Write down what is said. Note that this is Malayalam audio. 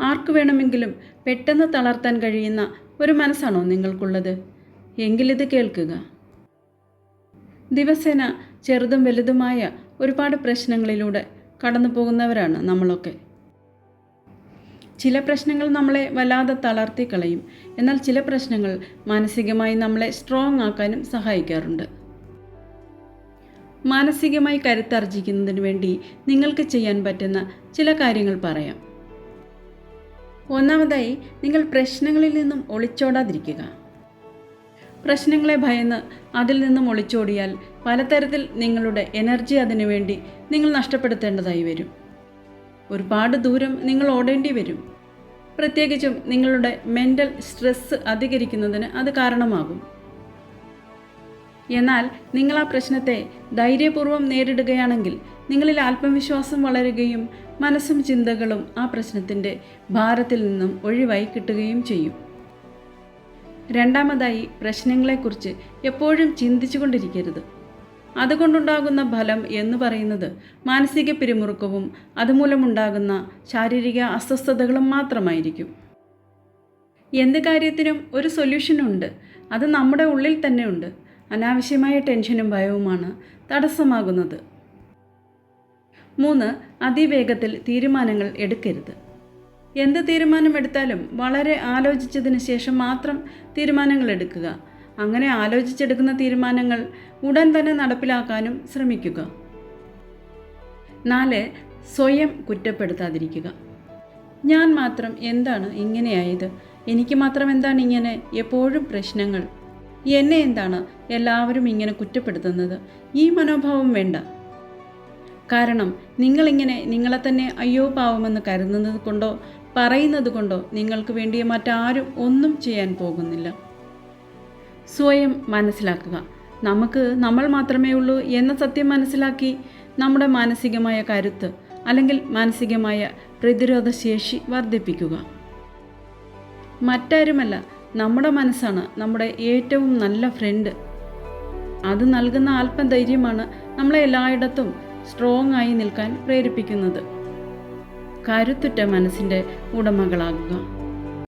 ആർക്കു വേണമെങ്കിലും പെട്ടെന്ന് തളർത്താൻ കഴിയുന്ന ഒരു മനസ്സാണോ നിങ്ങൾക്കുള്ളത്? എങ്കിലിത് കേൾക്കുക. ദിവസേന ചെറുതും വലുതുമായ ഒരുപാട് പ്രശ്നങ്ങളിലൂടെ കടന്നു പോകുന്നവരാണ് നമ്മളൊക്കെ. ചില പ്രശ്നങ്ങൾ നമ്മളെ വല്ലാതെ തളർത്തി കളയും. എന്നാൽ ചില പ്രശ്നങ്ങൾ മാനസികമായി നമ്മളെ സ്ട്രോങ് ആക്കാനും സഹായിക്കാറുണ്ട്. മാനസികമായി കരുത്താർജിക്കുന്നതിന് വേണ്ടി നിങ്ങൾക്ക് ചെയ്യാൻ പറ്റുന്ന ചില കാര്യങ്ങൾ പറയാം. ഒന്നാമതായി നിങ്ങൾ പ്രശ്നങ്ങളിൽ നിന്നും ഒളിച്ചോടാതിരിക്കുക. പ്രശ്നങ്ങളെ ഭയന്ന് അതിൽ നിന്നും ഒളിച്ചോടിയാൽ പലതരത്തിൽ നിങ്ങളുടെ എനർജി അതിനുവേണ്ടി നിങ്ങൾ നഷ്ടപ്പെടുത്തേണ്ടതായി വരും. ഒരുപാട് ദൂരം നിങ്ങൾ ഓടേണ്ടി വരും. പ്രത്യേകിച്ചും നിങ്ങളുടെ മെന്റൽ സ്ട്രെസ് അധികരിക്കുന്നതിന് അത് കാരണമാകും. എന്നാൽ നിങ്ങൾ ആ പ്രശ്നത്തെ ധൈര്യപൂർവം നേരിടുകയാണെങ്കിൽ നിങ്ങളിൽ ആത്മവിശ്വാസം വളരുകയും മനസ്സും ചിന്തകളും ആ പ്രശ്നത്തിന്റെ ഭാരത്തിൽ നിന്നും ഒഴിവായി കിട്ടുകയും ചെയ്യും. രണ്ടാമതായി പ്രശ്നങ്ങളെക്കുറിച്ച് എപ്പോഴും ചിന്തിച്ചുകൊണ്ടിരിക്കരുത്. അതുകൊണ്ടുണ്ടാകുന്ന ഫലം എന്ന് പറയുന്നത് മാനസിക പിരിമുറുക്കവും അതുമൂലമുണ്ടാകുന്ന ശാരീരിക അസ്വസ്ഥതകളും മാത്രമായിരിക്കും. എന്ത് കാര്യത്തിനും ഒരു സൊല്യൂഷനുണ്ട്. അത് നമ്മുടെ ഉള്ളിൽ തന്നെ ഉണ്ട് അനാവശ്യമായ ടെൻഷനും ഭയവുമാണ് തടസ്സമാകുന്നത്. മൂന്ന് അതിവേഗത്തിൽ തീരുമാനങ്ങൾ എടുക്കരുത്. എന്ത് തീരുമാനമെടുത്താലും വളരെ ആലോചിച്ചതിന് ശേഷം മാത്രം തീരുമാനങ്ങൾ എടുക്കുക. അങ്ങനെ ആലോചിച്ചെടുക്കുന്ന തീരുമാനങ്ങൾ ഉടൻ തന്നെ നടപ്പിലാക്കാനും ശ്രമിക്കുക. നാല് സ്വയം കുറ്റപ്പെടുത്താതിരിക്കുക. ഞാൻ മാത്രം എന്താണ് ഇങ്ങനെയായത്? എനിക്ക് മാത്രം എന്താണ് ഇങ്ങനെ? എപ്പോഴും പ്രശ്നങ്ങൾ. എന്നെ എന്താണ് എല്ലാവരും ഇങ്ങനെ കുറ്റപ്പെടുത്തുന്നത്? ഈ മനോഭാവം വേണ്ട. കാരണം നിങ്ങളിങ്ങനെ നിങ്ങളെ തന്നെ അയ്യോ പാവമെന്ന് കരുതുന്നത് കൊണ്ടോ പറയുന്നത് കൊണ്ടോ നിങ്ങൾക്ക് വേണ്ടി മറ്റാരും ഒന്നും ചെയ്യാൻ പോകുന്നില്ല. സ്വയം മനസ്സിലാക്കുക. നമുക്ക് നമ്മൾ മാത്രമേ ഉള്ളൂ എന്ന സത്യം മനസ്സിലാക്കി നമ്മുടെ മാനസികമായ കരുത്ത് അല്ലെങ്കിൽ മാനസികമായ പ്രതിരോധ ശേഷി വർദ്ധിപ്പിക്കുക. മറ്റാരുമല്ല നമ്മുടെ മനസ്സാണ് നമ്മുടെ ഏറ്റവും നല്ല ഫ്രണ്ട് അത് നൽകുന്ന ധൈര്യമാണ് നമ്മളെ എല്ലായിടത്തും സ്ട്രോങ് ആയി നിൽക്കാൻ പ്രേരിപ്പിക്കുന്നത്. കരുത്തുറ്റ മനസ്സിന്റെ ഉടമകളാകുക.